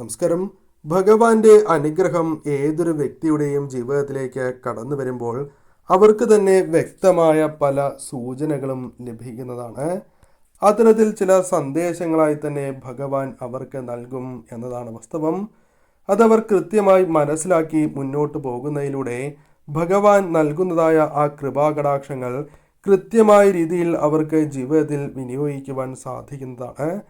നമസ്കാരം. ഭഗവാന്റെ അനുഗ്രഹം ഏതൊരു വ്യക്തിയുടെയും ജീവിതത്തിലേക്ക് കടന്നു വരുമ്പോൾ അവർക്ക് തന്നെ വ്യക്തമായ പല സൂചനകളും ലഭിക്കുന്നതാണ്. അത്തരത്തിൽ ചില സന്ദേശങ്ങളായി തന്നെ ഭഗവാൻ അവർക്ക് നൽകും എന്നതാണ് വാസ്തവം. അതവർ കൃത്യമായി മനസ്സിലാക്കി മുന്നോട്ട് പോകുന്നതിലൂടെ ഭഗവാൻ നൽകുന്നതായ ആ കൃപാകടാക്ഷങ്ങൾ കൃത്യമായ രീതിയിൽ അവർക്ക് ജീവിതത്തിൽ വിനിയോഗിക്കുവാൻ സാധിക്കുന്നതാണ്.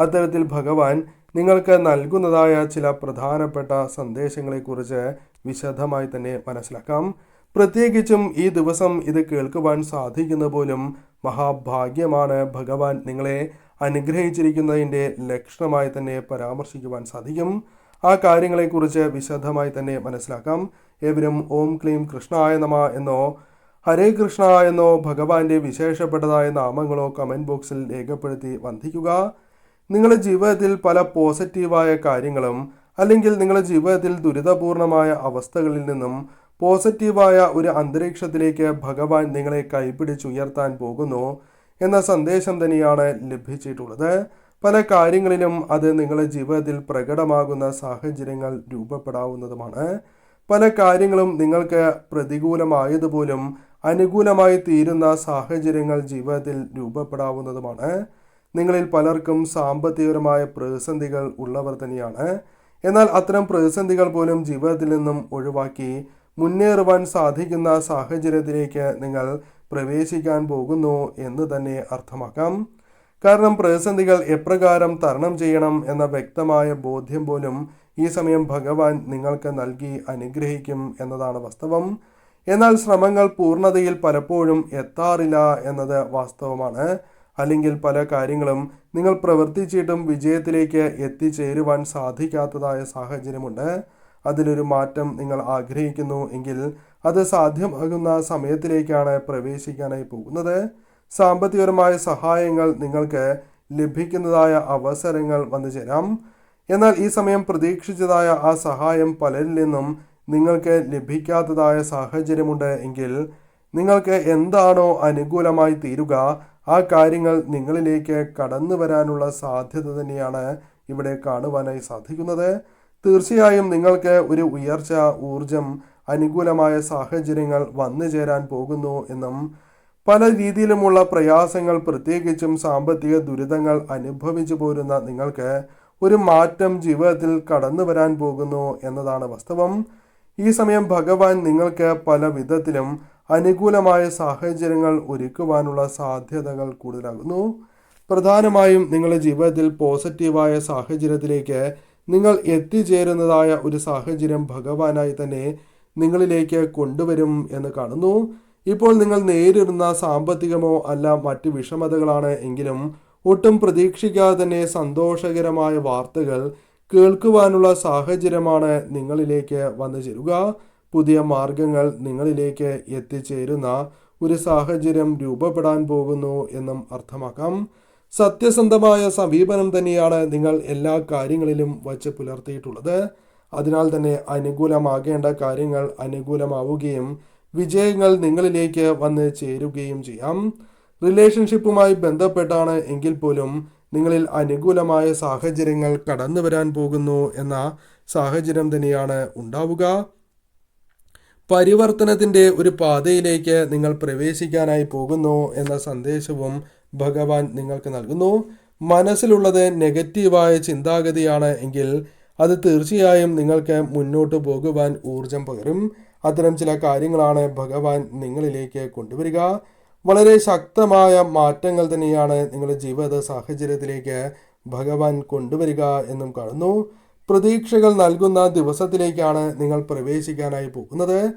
അത്തരത്തിൽ ഭഗവാൻ നിങ്ങൾക്ക് നൽകുന്നതായ ചില പ്രധാനപ്പെട്ട സന്ദേശങ്ങളെക്കുറിച്ച് വിശദമായി തന്നെ മനസ്സിലാക്കാം. പ്രത്യേകിച്ചും ഈ ദിവസം ഇത് കേൾക്കുവാൻ സാധിക്കുന്ന പോലും മഹാഭാഗ്യമാണ് ഭഗവാൻ നിങ്ങളെ അനുഗ്രഹിച്ചിരിക്കുന്നതിന്റെ ലക്ഷണമായി തന്നെ പരാമർശിക്കുവാൻ സാധിക്കും. ആ കാര്യങ്ങളെക്കുറിച്ച് വിശദമായി തന്നെ മനസ്സിലാക്കാം. ഏവരും ഓം ക്ലീം കൃഷ്ണായ നമ എന്നോ ഹരേ കൃഷ്ണ എന്നോ ഭഗവാന്റെ വിശേഷപ്പെട്ടതായ നാമങ്ങളോ കമന്റ് ബോക്സിൽ രേഖപ്പെടുത്തി വന്ദിക്കുക. നിങ്ങളുടെ ജീവിതത്തിൽ പല പോസിറ്റീവായ കാര്യങ്ങളും അല്ലെങ്കിൽ നിങ്ങളുടെ ജീവിതത്തിൽ ദുരിതപൂർണമായ അവസ്ഥകളിൽ നിന്നും പോസിറ്റീവായ ഒരു അന്തരീക്ഷത്തിലേക്ക് ഭഗവാൻ നിങ്ങളെ കൈപിടിച്ചുയർത്താൻ പോകുന്നു എന്ന സന്ദേശം തന്നെയാണ് ലഭിച്ചിട്ടുള്ളത്. പല കാര്യങ്ങളിലും അത് നിങ്ങളുടെ ജീവിതത്തിൽ പ്രകടമാകുന്ന സാഹചര്യങ്ങൾ രൂപപ്പെടാവുന്നതുമാണ്. പല കാര്യങ്ങളും നിങ്ങൾക്ക് പ്രതികൂലമായതുപോലും അനുകൂലമായി തീരുന്ന സാഹചര്യങ്ങൾ ജീവിതത്തിൽ രൂപപ്പെടാവുന്നതുമാണ്. നിങ്ങളിൽ പലർക്കും സാമ്പത്തികപരമായ പ്രതിസന്ധികൾ ഉള്ളവർ തന്നെയാണ്. എന്നാൽ അത്തരം പ്രതിസന്ധികൾ പോലും ജീവിതത്തിൽ നിന്നും ഒഴിവാക്കി മുന്നേറുവാൻ സാധിക്കുന്ന സാഹചര്യത്തിലേക്ക് നിങ്ങൾ പ്രവേശിക്കാൻ പോകുന്നു എന്ന് തന്നെ അർത്ഥമാക്കാം. കാരണം പ്രതിസന്ധികൾ എപ്രകാരം തരണം ചെയ്യണം എന്ന വ്യക്തമായ ബോധ്യം പോലും ഈ സമയം ഭഗവാൻ നിങ്ങൾക്ക് നൽകി അനുഗ്രഹിക്കും എന്നതാണ് വാസ്തവം. എന്നാൽ ശ്രമങ്ങൾ പൂർണതയിൽ പലപ്പോഴും എത്താറില്ല എന്നത് വാസ്തവമാണ്. അല്ലെങ്കിൽ പല കാര്യങ്ങളും നിങ്ങൾ പ്രവർത്തിച്ചിട്ടും വിജയത്തിലേക്ക് എത്തിച്ചേരുവാൻ സാധിക്കാത്തതായ സാഹചര്യമുണ്ട്. അതിലൊരു മാറ്റം നിങ്ങൾ ആഗ്രഹിക്കുന്നു എങ്കിൽ അത് സാധ്യമാകുന്ന സമയത്തിലേക്കാണ് പ്രവേശിക്കാനായി പോകുന്നത്. സാമ്പത്തികപരമായ സഹായങ്ങൾ നിങ്ങൾക്ക് ലഭിക്കുന്നതായ അവസരങ്ങൾ വന്നു ചേരാം. എന്നാൽ ഈ സമയം പ്രതീക്ഷിച്ചതായ ആ സഹായം പലരിൽ നിന്നും നിങ്ങൾക്ക് ലഭിക്കാത്തതായ സാഹചര്യമുണ്ട് എങ്കിൽ നിങ്ങൾക്ക് എന്താണോ അനുകൂലമായി തീരുക ആ കാര്യങ്ങൾ നിങ്ങളിലേക്ക് കടന്നു വരാനുള്ള സാധ്യത തന്നെയാണ് ഇവിടെ കാണുവാനായി സാധിക്കുന്നത്. തീർച്ചയായും നിങ്ങൾക്ക് ഒരു ഉയർച്ച ഊർജം അനുകൂലമായ സാഹചര്യങ്ങൾ വന്നു ചേരാൻ പോകുന്നു എന്നും പല രീതിയിലുമുള്ള പ്രയാസങ്ങൾ പ്രത്യേകിച്ചും സാമ്പത്തിക ദുരിതങ്ങൾ അനുഭവിച്ചു പോരുന്ന നിങ്ങൾക്ക് ഒരു മാറ്റം ജീവിതത്തിൽ കടന്നു വരാൻ പോകുന്നു എന്നതാണ് വാസ്തവം. ഈ സമയം ഭഗവാൻ നിങ്ങൾക്ക് പല വിധത്തിലും അനുകൂലമായ സാഹചര്യങ്ങൾ ഒരുക്കുവാനുള്ള സാധ്യതകൾ കൂടുതലാകുന്നു. പ്രധാനമായും നിങ്ങളുടെ ജീവിതത്തിൽ പോസിറ്റീവായ സാഹചര്യത്തിലേക്ക് നിങ്ങൾ എത്തിച്ചേരുന്നതായ ഒരു സാഹചര്യം ഭഗവാനായി തന്നെ നിങ്ങളിലേക്ക് കൊണ്ടുവരും എന്ന് കാണുന്നു. ഇപ്പോൾ നിങ്ങൾ നേരിടുന്ന സാമ്പത്തികമോ അല്ല മറ്റ് വിഷമതകളാണ് എങ്കിലും ഒട്ടും പ്രതീക്ഷിക്കാതെ തന്നെ സന്തോഷകരമായ വാർത്തകൾ കേൾക്കുവാനുള്ള സാഹചര്യമാണ് നിങ്ങളിലേക്ക് വന്നു ചേരുക. പുതിയ മാർഗങ്ങൾ നിങ്ങളിലേക്ക് എത്തിച്ചേരുന്ന ഒരു സാഹചര്യം രൂപപ്പെടാൻ പോകുന്നു എന്നും അർത്ഥമാക്കാം. സത്യസന്ധമായ സമീപനം തന്നെയാണ് നിങ്ങൾ എല്ലാ കാര്യങ്ങളിലും വച്ച് പുലർത്തിയിട്ടുള്ളത്. അതിനാൽ തന്നെ അനുകൂലമാകേണ്ട കാര്യങ്ങൾ അനുകൂലമാവുകയും വിജയങ്ങൾ നിങ്ങളിലേക്ക് വന്ന് ചേരുകയും ചെയ്യാം. റിലേഷൻഷിപ്പുമായി ബന്ധപ്പെട്ടാണ് എങ്കിൽ പോലും നിങ്ങളിൽ അനുകൂലമായ സാഹചര്യങ്ങൾ കടന്നു വരാൻ പോകുന്നു എന്ന സാഹചര്യം തന്നെയാണ് ഉണ്ടാവുക. പരിവർത്തനത്തിന്റെ ഒരു പാതയിലേക്ക് നിങ്ങൾ പ്രവേശിക്കാനായി പോകുന്നു എന്ന സന്ദേശവും ഭഗവാൻ നിങ്ങൾക്ക് നൽകുന്നു. മനസ്സിലുള്ളത് നെഗറ്റീവായ ചിന്താഗതിയാണ് എങ്കിൽ അത് തീർച്ചയായും നിങ്ങൾക്ക് മുന്നോട്ട് പോകുവാൻ ഊർജം പകരും. അത്തരം ചില കാര്യങ്ങളാണ് ഭഗവാൻ നിങ്ങളിലേക്ക് കൊണ്ടുവരിക. വളരെ ശക്തമായ മാറ്റങ്ങൾ തന്നെയാണ് നിങ്ങളുടെ ജീവിത സാഹചര്യത്തിലേക്ക് ഭഗവാൻ കൊണ്ടുവരിക എന്നും കാണുന്നു. പ്രതീക്ഷകൾ നൽകുന്ന ദിവസത്തിലേക്കാണ് നിങ്ങൾ പ്രവേശിക്കാനായി പോകുന്നത്.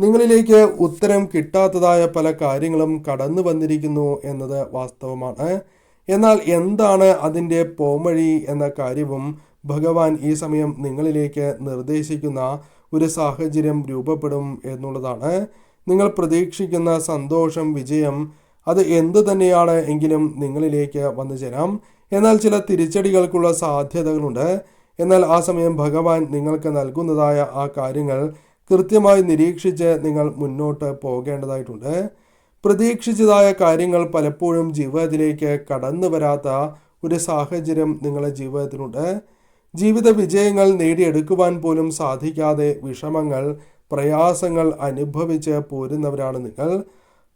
നിങ്ങളിലേക്ക് ഉത്തരം കിട്ടാത്തതായ പല കാര്യങ്ങളും കടന്നു വന്നിരിക്കുന്നു എന്നത് വാസ്തവമാണ്. എന്നാൽ എന്താണ് അതിന്റെ പോംവഴി എന്ന കാര്യവും ഭഗവാൻ ഈ സമയം നിങ്ങളിലേക്ക് നിർദ്ദേശിക്കുന്ന ഒരു സാഹചര്യം രൂപപ്പെടും എന്നുള്ളതാണ്. നിങ്ങൾ പ്രതീക്ഷിക്കുന്ന സന്തോഷം വിജയം അത് എന്തു തന്നെയാണ് എങ്കിലും നിങ്ങളിലേക്ക് വന്നു ചേരാം. എന്നാൽ ചില തിരിച്ചടികൾക്കുള്ള സാധ്യതകളുണ്ട്. എന്നാൽ ആ സമയം ഭഗവാൻ നിങ്ങൾക്ക് നൽകുന്നതായ ആ കാര്യങ്ങൾ കൃത്യമായി നിരീക്ഷിച്ച് നിങ്ങൾ മുന്നോട്ട് പോകേണ്ടതായിട്ടുണ്ട്. പ്രതീക്ഷിച്ചതായ കാര്യങ്ങൾ പലപ്പോഴും ജീവിതത്തിലേക്ക് കടന്നു വരാത്ത ഒരു സാഹചര്യം നിങ്ങളുടെ ജീവിതത്തിലുണ്ട് ജീവിത വിജയങ്ങൾ നേടിയെടുക്കുവാൻ പോലും സാധിക്കാതെ വിഷമങ്ങൾ പ്രയാസങ്ങൾ അനുഭവിച്ച് പോരുന്നവരാണ് നിങ്ങൾ.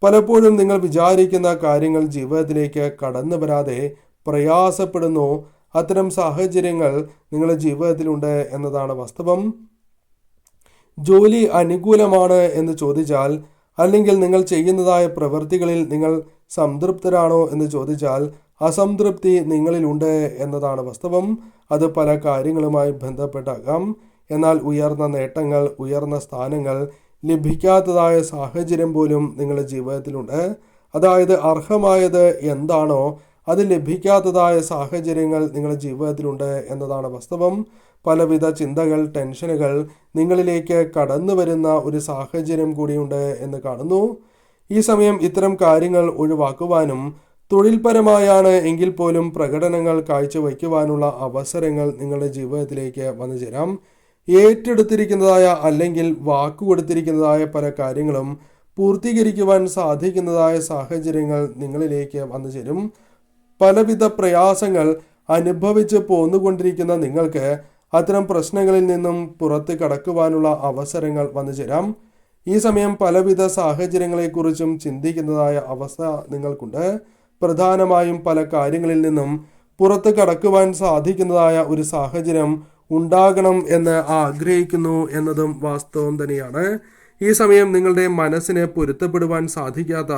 പലപ്പോഴും നിങ്ങൾ വിചാരിക്കുന്ന കാര്യങ്ങൾ ജീവിതത്തിലേക്ക് കടന്നു വരാതെ പ്രയാസപ്പെടുന്നു അത്തരം സാഹചര്യങ്ങൾ നിങ്ങളുടെ ജീവിതത്തിലുണ്ട് എന്നതാണ് വാസ്തവം. ജോലി അനുകൂലമാണ് എന്ന് ചോദിച്ചാൽ അല്ലെങ്കിൽ നിങ്ങൾ ചെയ്യുന്നതായ പ്രവൃത്തികളിൽ നിങ്ങൾ സംതൃപ്തരാണോ എന്ന് ചോദിച്ചാൽ അസംതൃപ്തി നിങ്ങളിലുണ്ട് എന്നതാണ് വാസ്തവം. അത് പല കാര്യങ്ങളുമായി ബന്ധപ്പെട്ടാകാം. എന്നാൽ ഉയർന്ന നേട്ടങ്ങൾ ഉയർന്ന സ്ഥാനങ്ങൾ ലഭിക്കാത്തതായ സാഹചര്യം പോലും നിങ്ങളുടെ ജീവിതത്തിലുണ്ട് അതായത് അർഹമായത് എന്താണോ അത് ലഭിക്കാത്തതായ സാഹചര്യങ്ങൾ നിങ്ങളുടെ ജീവിതത്തിലുണ്ട് എന്നതാണ് വാസ്തവം. പലവിധ ചിന്തകൾ ടെൻഷനുകൾ നിങ്ങളിലേക്ക് കടന്നു വരുന്ന ഒരു സാഹചര്യം കൂടിയുണ്ട് എന്ന് കാണുന്നു. ഈ സമയം ഇത്തരം കാര്യങ്ങൾ ഒഴിവാക്കുവാനും തൊഴിൽപരമായാണ് എങ്കിൽ പോലും പ്രകടനങ്ങൾ കാഴ്ചവയ്ക്കുവാനുള്ള അവസരങ്ങൾ നിങ്ങളുടെ ജീവിതത്തിലേക്ക് വന്നു ചേരാം. ഏറ്റെടുത്തിരിക്കുന്നതായ അല്ലെങ്കിൽ വാക്കുകൊടുത്തിരിക്കുന്നതായ പല കാര്യങ്ങളും പൂർത്തീകരിക്കുവാൻ സാധിക്കുന്നതായ സാഹചര്യങ്ങൾ നിങ്ങളിലേക്ക് വന്നു ചേരും. പലവിധ പ്രയാസങ്ങൾ അനുഭവിച്ച് പോന്നുകൊണ്ടിരിക്കുന്ന നിങ്ങൾക്ക് അത്തരം പ്രശ്നങ്ങളിൽ നിന്നും പുറത്ത് കടക്കുവാനുള്ള അവസരങ്ങൾ വന്നു ചേരാം. ഈ സമയം പലവിധ സാഹചര്യങ്ങളെക്കുറിച്ചും ചിന്തിക്കുന്നതായ അവസ്ഥ നിങ്ങൾക്കുണ്ട്. പ്രധാനമായും പല കാര്യങ്ങളിൽ നിന്നും പുറത്ത് കടക്കുവാൻ സാധിക്കുന്നതായ ഒരു സാഹചര്യം ഉണ്ടാകണം എന്ന് ആഗ്രഹിക്കുന്നു എന്നതും വാസ്തവം തന്നെയാണ്. ഈ സമയം നിങ്ങളുടെ മനസ്സിനെ പൊരുത്തപ്പെടുവാൻ സാധിക്കാത്ത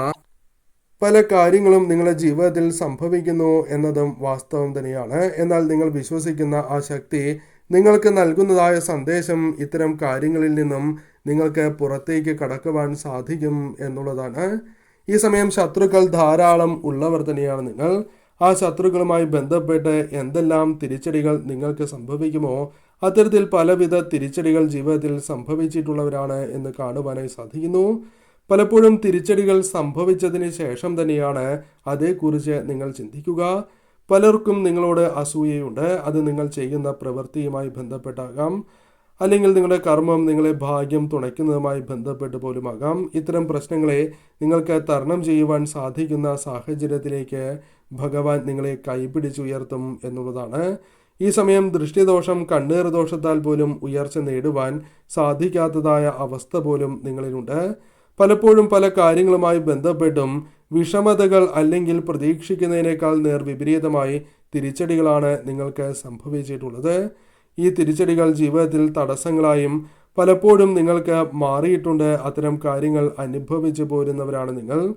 പല കാര്യങ്ങളും നിങ്ങളുടെ ജീവിതത്തിൽ സംഭവിക്കുന്നു എന്നതും വാസ്തവം തന്നെയാണ്. എന്നാൽ നിങ്ങൾ വിശ്വസിക്കുന്ന ആ ശക്തി നിങ്ങൾക്ക് നൽകുന്നതായ സന്ദേശം ഇത്തരം കാര്യങ്ങളിൽ നിന്നും നിങ്ങൾക്ക് പുറത്തേക്ക് കടക്കുവാൻ സാധിക്കും എന്നുള്ളതാണ്. ഈ സമയം ശത്രുക്കൾ ധാരാളം ഉള്ളവർ തന്നെയാണ് നിങ്ങൾ. ആ ശത്രുക്കളുമായി ബന്ധപ്പെട്ട് എന്തെല്ലാം തിരിച്ചടികൾ നിങ്ങൾക്ക് സംഭവിക്കുമോ? അത്തരത്തിൽ പലവിധ തിരിച്ചടികൾ ജീവിതത്തിൽ സംഭവിച്ചിട്ടുള്ളവരാണ് എന്ന് കാണുവാനായി സാധിക്കുന്നു. പലപ്പോഴും തിരിച്ചടികൾ സംഭവിച്ചതിന് ശേഷം തന്നെയാണ് അതേക്കുറിച്ച് നിങ്ങൾ ചിന്തിക്കുക. പലർക്കും നിങ്ങളോട് അസൂയയുണ്ട്. അത് നിങ്ങൾ ചെയ്യുന്ന പ്രവൃത്തിയുമായി ബന്ധപ്പെട്ടാകാം. അല്ലെങ്കിൽ നിങ്ങളുടെ കർമ്മം നിങ്ങളെ ഭാഗ്യം തുണയ്ക്കുന്നതുമായി ബന്ധപ്പെട്ട് പോലുമാകാം. ഇത്തരം പ്രശ്നങ്ങളെ നിങ്ങൾക്ക് തരണം ചെയ്യുവാൻ സാധിക്കുന്ന സാഹചര്യത്തിലേക്ക് ഭഗവാൻ നിങ്ങളെ കൈപിടിച്ചുയർത്തും എന്നുള്ളതാണ്. ഈ സമയം ദൃഷ്ടിദോഷം കണ്ണീർ ദോഷത്താൽ പോലും ഉയർച്ച നേടുവാൻ സാധിക്കാത്തതായ അവസ്ഥ പോലും നിങ്ങളിലുണ്ട്. പലപ്പോഴും പല കാര്യങ്ങളുമായി ബന്ധപ്പെട്ടും വിഷമതകൾ അല്ലെങ്കിൽ പ്രതീക്ഷിക്കുന്നതിനേക്കാൾ നേർ വിപരീതമായി തിരിച്ചടികളാണ് നിങ്ങൾക്ക് സംഭവിച്ചിട്ടുള്ളത്. ഈ തിരിച്ചടികൾ ജീവിതത്തിൽ തടസ്സങ്ങളായും പലപ്പോഴും നിങ്ങൾക്ക് മാറിയിട്ടുണ്ട്. അത്തരം കാര്യങ്ങൾ അനുഭവിച്ചു പോരുന്നവരാണ് നിങ്ങൾ.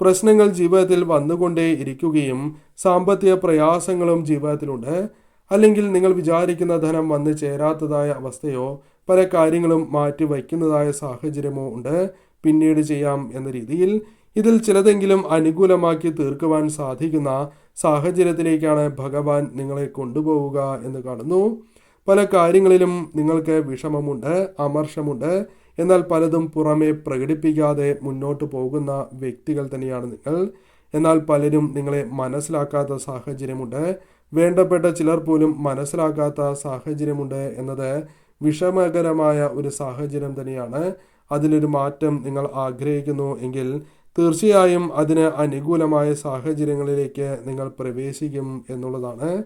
പ്രശ്നങ്ങൾ ജീവിതത്തിൽ വന്നുകൊണ്ടേ ഇരിക്കുകയും സാമ്പത്തിക പ്രയാസങ്ങളും ജീവിതത്തിലുണ്ട്. അല്ലെങ്കിൽ നിങ്ങൾ വിചാരിക്കുന്ന ധനം വന്നു ചേരാത്തതായ അവസ്ഥയോ പല കാര്യങ്ങളും മാറ്റി വയ്ക്കുന്നതായ സാഹചര്യമോ ഉണ്ട്. പിന്നീട് ചെയ്യാം എന്ന രീതിയിൽ ഇതിൽ ചിലതെങ്കിലും അനുകൂലമാക്കി തീർക്കുവാൻ സാധിക്കുന്ന സാഹചര്യത്തിലേക്കാണ് ഭഗവാൻ നിങ്ങളെ കൊണ്ടുപോവുക എന്ന് കാണുന്നു. പല കാര്യങ്ങളിലും നിങ്ങൾക്ക് വിഷമമുണ്ട് അമർഷമുണ്ട്. എന്നാൽ പലതും പുറമെ പ്രകടിപ്പിക്കാതെ മുന്നോട്ട് പോകുന്ന വ്യക്തികൾ തന്നെയാണ് നിങ്ങൾ. എന്നാൽ പലരും നിങ്ങളെ മനസ്സിലാക്കാത്ത സാഹചര്യമുണ്ട്. വേണ്ടപ്പെട്ട ചിലർ പോലും മനസ്സിലാക്കാത്ത സാഹചര്യമുണ്ട് എന്നത് വിഷമകരമായ ഒരു സാഹചര്യം തന്നെയാണ്. അതിലൊരു മാറ്റം നിങ്ങൾ ആഗ്രഹിക്കുന്നു എങ്കിൽ തീർച്ചയായും അതിന് അനുകൂലമായ സാഹചര്യങ്ങളിലേക്ക് നിങ്ങൾ പ്രവേശിക്കും എന്നുള്ളതാണ്.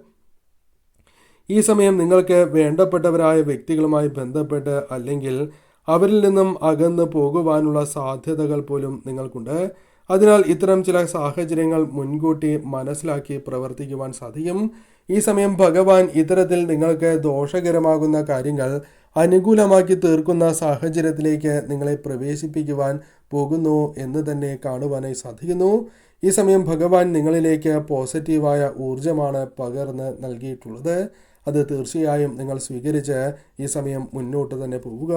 ഈ സമയം നിങ്ങൾക്ക് വേണ്ടപ്പെട്ടവരായ വ്യക്തികളുമായി ബന്ധപ്പെട്ട് അല്ലെങ്കിൽ അവരിൽ നിന്നും അകന്ന് പോകുവാനുള്ള സാധ്യതകൾ പോലും നിങ്ങൾക്കുണ്ട്. അതിനാൽ ഇത്തരം ചില സാഹചര്യങ്ങൾ മുൻകൂട്ടി മനസ്സിലാക്കി പ്രവർത്തിക്കുവാൻ സാധിക്കും. ഈ സമയം ഭഗവാൻ ഇത്തരത്തിൽ നിങ്ങൾക്ക് ദോഷകരമാകുന്ന കാര്യങ്ങൾ അനുകൂലമാക്കി തീർക്കുന്ന സാഹചര്യത്തിലേക്ക് നിങ്ങളെ പ്രവേശിപ്പിക്കുവാൻ പോകുന്നു എന്ന് തന്നെ കാണുവാനായി സാധിക്കുന്നു. ഈ സമയം ഭഗവാൻ നിങ്ങളിലേക്ക് പോസിറ്റീവായ ഊർജമാണ് പകർന്ന് നൽകിയിട്ടുള്ളത്. അത് തീർച്ചയായും നിങ്ങൾ സ്വീകരിച്ച് ഈ സമയം മുന്നോട്ട് തന്നെ പോവുക.